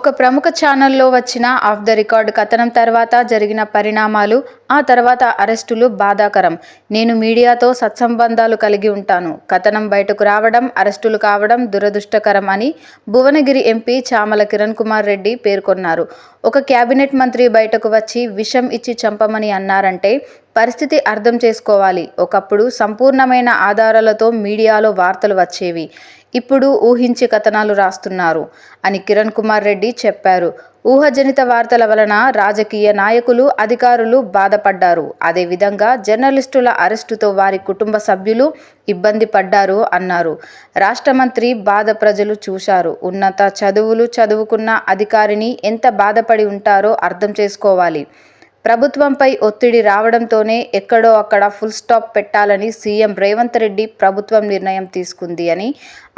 ఒక ప్రముఖ ఛానల్లో వచ్చిన ఆఫ్ ద రికార్డ్ కథనం తర్వాత జరిగిన పరిణామాలు ఆ తర్వాత అరెస్టులు బాధాకరం. నేను మీడియాతో సత్సంబంధాలు కలిగి ఉంటాను. కథనం బయటకు రావడం అరెస్టులు కావడం దురదృష్టకరం అని భువనగిరి ఎంపీ చామల కిరణ్ కుమార్ రెడ్డి పేర్కొన్నారు. ఒక కేబినెట్ మంత్రి బయటకు వచ్చి విషం ఇచ్చి చంపమని అన్నారంటే పరిస్థితి అర్థం చేసుకోవాలి. ఒకప్పుడు సంపూర్ణమైన ఆధారాలతో మీడియాలో వార్తలు వచ్చేవి. ఇప్పుడు ఊహించి కథనాలు రాస్తున్నారు అని కిరణ్ కుమార్ రెడ్డి చెప్పారు. ఊహజనిత వార్తల వలన రాజకీయ నాయకులు అధికారులు బాధపడ్డారు. అదేవిధంగా జర్నలిస్టుల అరెస్టుతో వారి కుటుంబ సభ్యులు ఇబ్బంది పడ్డారు అన్నారు. రాష్ట్ర మంత్రి బాధ ప్రజలు చూశారు. ఉన్నత చదువులు చదువుకున్న అధికారిని ఎంత బాధపడి ఉంటారో అర్థం చేసుకోవాలి. ప్రభుత్వంపై ఒత్తిడి రావడంతోనే ఎక్కడో అక్కడ ఫుల్ స్టాప్ పెట్టాలని సీఎం రేవంత్ రెడ్డి ప్రభుత్వం నిర్ణయం తీసుకుంది అని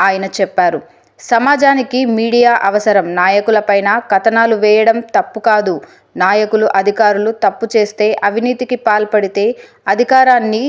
ఆయన చెప్పారు. సమాజానికి మీడియా అవసరం. నాయకులపైన కథనాలు వేయడం తప్పు కాదు. నాయకులు అధికారులు తప్పు చేస్తే అవినీతికి పాల్పడితే అధికారాన్ని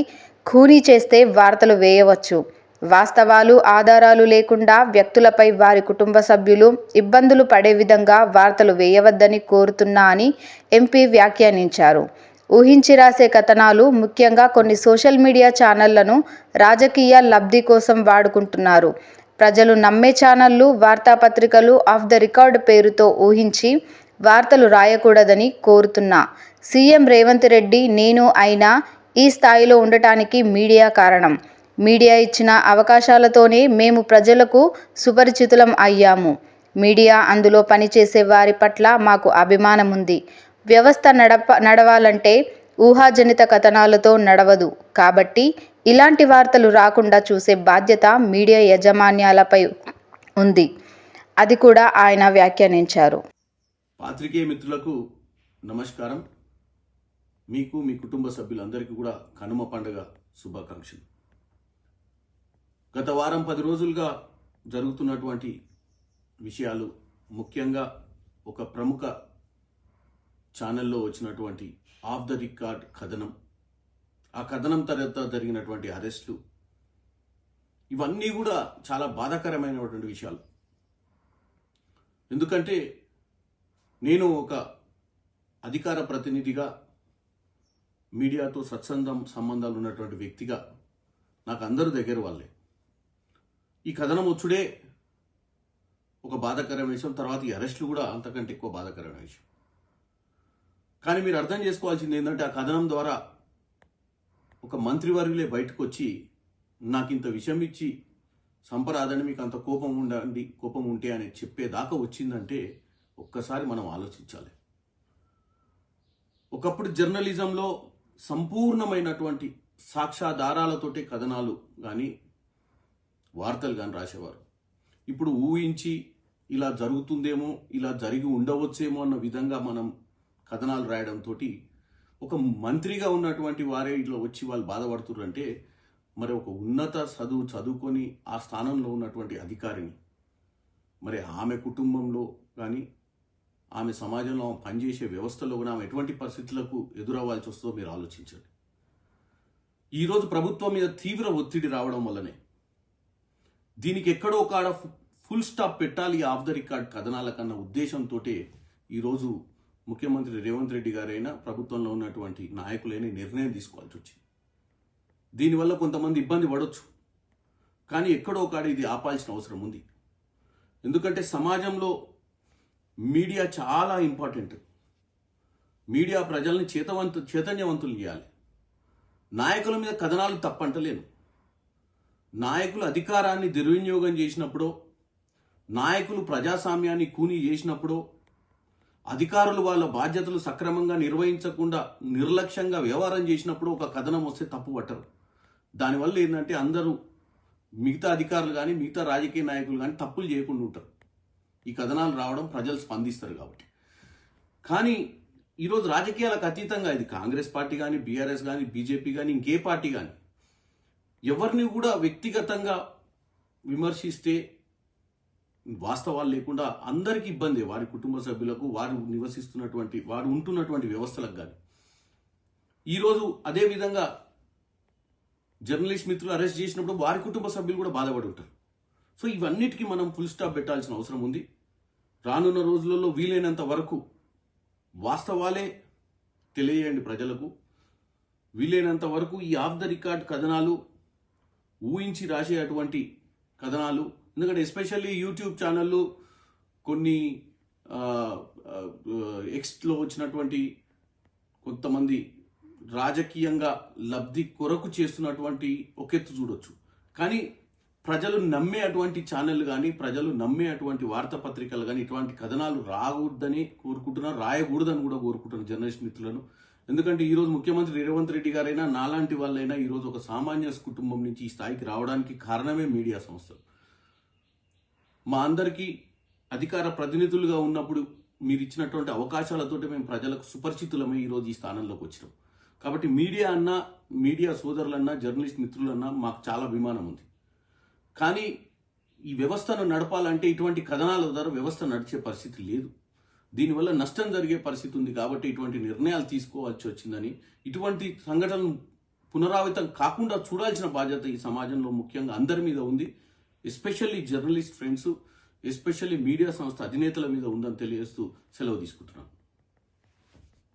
ఖూనీ చేస్తే వార్తలు వేయవచ్చు. వాస్తవాలు ఆధారాలు లేకుండా వ్యక్తులపై వారి కుటుంబ సభ్యులు ఇబ్బందులు పడే విధంగా వార్తలు వేయవద్దని కోరుతున్నా అని ఎంపీ వ్యాఖ్యానించారు. ఊహించి రాసే కథనాలు ముఖ్యంగా కొన్ని సోషల్ మీడియా ఛానళ్ళను రాజకీయ లబ్ధి కోసం వాడుకుంటున్నారు. ప్రజలు నమ్మే ఛానళ్ళు వార్తాపత్రికలు ఆఫ్ ద రికార్డ్ పేరుతో ఊహించి వార్తలు రాయకూడదని కోరుతున్నా. సీఎం రేవంత్ రెడ్డి నేను అయినా ఈ స్థాయిలో ఉండటానికి మీడియా కారణం. మీడియా ఇచ్చిన అవకాశాలతోనే మేము ప్రజలకు సుపరిచితులం అయ్యాము. మీడియా అందులో పనిచేసే వారి పట్ల మాకు అభిమానం ఉంది. వ్యవస్థ నడప నడవాలంటే ఊహాజనిత కథనాలతో నడవదు. కాబట్టి ఇలాంటి వార్తలు రాకుండా చూసే బాధ్యత మీడియా యాజమాన్యాలపై ఉంది. అది కూడా ఆయన వ్యాఖ్యానించారు. పాత్రికేయ మిత్రులకు నమస్కారం. మీకు మీ కుటుంబ సభ్యులందరికీ కూడా కనుమ పండుగ శుభాకాంక్షలు. గత వారం పది రోజులుగా జరుగుతున్నటువంటి విషయాలు ముఖ్యంగా ఒక ప్రముఖ ఛానల్లో వచ్చినటువంటి ఆఫ్ ద రికార్డ్ కథనం ఆ కథనం తర్వాత జరిగినటువంటి అరెస్టులు ఇవన్నీ కూడా చాలా బాధాకరమైనటువంటి విషయాలు. ఎందుకంటే నేను ఒక అధికార ప్రతినిధిగా మీడియాతో సత్సంగం సంబంధాలు ఉన్నటువంటి వ్యక్తిగా నాకు అందరూ దగ్గర వాళ్ళే. ఈ కథనం వచ్చుడే ఒక బాధాకరమైన విషయం తర్వాత ఈ అరెస్టులు కూడా అంతకంటే ఎక్కువ బాధాకరమైన విషయం. కానీ మీరు అర్థం చేసుకోవాల్సింది ఏంటంటే ఆ కథనం ద్వారా ఒక మంత్రివర్యులే బయటకు వచ్చి నాకు ఇంత విషయం ఇచ్చి సంపరాదని మీకు అంత కోపం ఉండండి కోపం ఉంటే అని చెప్పేదాకా వచ్చిందంటే ఒక్కసారి మనం ఆలోచించాలి. ఒకప్పుడు జర్నలిజంలో సంపూర్ణమైనటువంటి సాక్ష్యాధారాలతోటి కథనాలు కానీ వార్తలు కానీ రాసేవారు. ఇప్పుడు ఊహించి ఇలా జరుగుతుందేమో ఇలా జరిగి ఉండవచ్చేమో అన్న విధంగా మనం కథనాలు రాయడంతో ఒక మంత్రిగా ఉన్నటువంటి వారే ఇట్లా వచ్చి వాళ్ళు బాధపడుతున్నారంటే మరి ఒక ఉన్నత చదువు చదువుకొని ఆ స్థానంలో ఉన్నటువంటి అధికారిని మరి ఆమె కుటుంబంలో కానీ ఆమె సమాజంలో ఆమె పనిచేసే వ్యవస్థలో కూడా ఆమె ఎటువంటి పరిస్థితులకు ఎదురవ్వాల్సి వస్తుందో మీరు ఆలోచించండి. ఈరోజు ప్రభుత్వం మీద తీవ్ర ఒత్తిడి రావడం వల్లనే దీనికి ఎక్కడో కాడ ఫుల్ స్టాప్ పెట్టాలి ఆఫ్ ద రికార్డ్ కథనాల కన్నా ఉద్దేశంతో ఈరోజు ముఖ్యమంత్రి రేవంత్ రెడ్డి గారైనా ప్రభుత్వంలో ఉన్నటువంటి నాయకులైన నిర్ణయం తీసుకోవాల్సి వచ్చింది. దీనివల్ల కొంతమంది ఇబ్బంది పడవచ్చు కానీ ఎక్కడో కాడ ఇది ఆపాల్సిన అవసరం ఉంది. ఎందుకంటే సమాజంలో మీడియా చాలా ఇంపార్టెంట్. మీడియా ప్రజల్ని చేతవంతు చైతన్యవంతులు చేయాలి. నాయకుల మీద కథనాలు తప్పంటలేను. నాయకులు అధికారాన్ని దుర్వినియోగం చేసినప్పుడో నాయకులు ప్రజాస్వామ్యాన్ని కూనీ చేసినప్పుడో అధికారులు వాళ్ళ బాధ్యతలు సక్రమంగా నిర్వహించకుండా నిర్లక్ష్యంగా వ్యవహారం చేసినప్పుడు ఒక కథనం వస్తే తప్పు పట్టరు. దానివల్ల ఏంటంటే అందరూ మిగతా అధికారులు కానీ మిగతా రాజకీయ నాయకులు కానీ తప్పులు చేయకుండా ఉంటారు. ఈ కథనాలు రావడం ప్రజలు స్పందిస్తారు కాబట్టి. కానీ ఈరోజు రాజకీయాలకు అతీతంగా ఇది కాంగ్రెస్ పార్టీ కానీ బీఆర్ఎస్ కానీ బీజేపీ కానీ ఇంకే పార్టీ కానీ ఎవరిని కూడా వ్యక్తిగతంగా విమర్శిస్తే వాస్తవాలు లేకుండా అందరికీ ఇబ్బంది. వారి కుటుంబ సభ్యులకు వారు నివసిస్తున్నటువంటి వారు ఉంటున్నటువంటి వ్యవస్థలకు కానీ ఈరోజు అదే విధంగా జర్నలిస్ట్ మిత్రులు అరెస్ట్ చేసినప్పుడు వారి కుటుంబ సభ్యులు కూడా బాధపడి ఉంటారు. సో ఇవన్నిటికీ మనం ఫుల్ స్టాప్ పెట్టాల్సిన అవసరం ఉంది. రానున్న రోజులలో వీలైనంత వరకు వాస్తవాలే తెలియజేయండి ప్రజలకు. వీలైనంత వరకు ఈ ఆఫ్ ద రికార్డ్ కథనాలు ఊహించి రాసే అటువంటి కథనాలు ఎందుకంటే ఎస్పెషల్లీ యూట్యూబ్ ఛానళ్ళు కొన్ని ఎక్స్ట్లో ఎక్స్లో వచ్చినటువంటి కొంతమంది రాజకీయంగా లబ్ధి కొరకు చేస్తున్నటువంటి ఒకెత్తు చూడొచ్చు. కానీ ప్రజలు నమ్మే అటువంటి ఛానల్ కానీ ప్రజలు నమ్మే అటువంటి వార్తాపత్రికలు కానీ ఇటువంటి కథనాలు రాకూడదని కోరుకుంటున్నారు రాయకూడదని కూడా కోరుకుంటున్నారు జర్నలిస్ట్ మిత్రులను. ఎందుకంటే ఈరోజు ముఖ్యమంత్రి రేవంత్ రెడ్డి గారైనా నాలాంటి వాళ్ళైనా ఈరోజు ఒక సామాన్య కుటుంబం నుంచి ఈ స్థాయికి రావడానికి కారణమే మీడియా సంస్థలు. మా అందరికీ అధికార ప్రతినిధులుగా ఉన్నప్పుడు మీరు ఇచ్చినటువంటి అవకాశాలతోటి మేము ప్రజలకు సుపరిచితులమై ఈరోజు ఈ స్థానంలోకి వచ్చినాం. కాబట్టి మీడియా అన్నా మీడియా సోదరులన్నా జర్నలిస్ట్ మిత్రులన్నా మాకు చాలా అభిమానం ఉంది. కానీ ఈ వ్యవస్థను నడపాలంటే ఇటువంటి కథనాల ద్వారా వ్యవస్థ నడిచే పరిస్థితి లేదు. దీనివల్ల నష్టం జరిగే పరిస్థితి ఉంది కాబట్టి ఇటువంటి నిర్ణయాలు తీసుకోవాల్సి వచ్చిందని ఇటువంటి సంఘటనలు పునరావృతం కాకుండా చూడాల్సిన బాధ్యత ఈ సమాజంలో ముఖ్యంగా అందరి మీద ఉంది. Especially journalist friends especially media సంస్థ అధినేతల మీద ఉందని తెలియజేస్తూ సెలవు తీసుకుంటున్నాను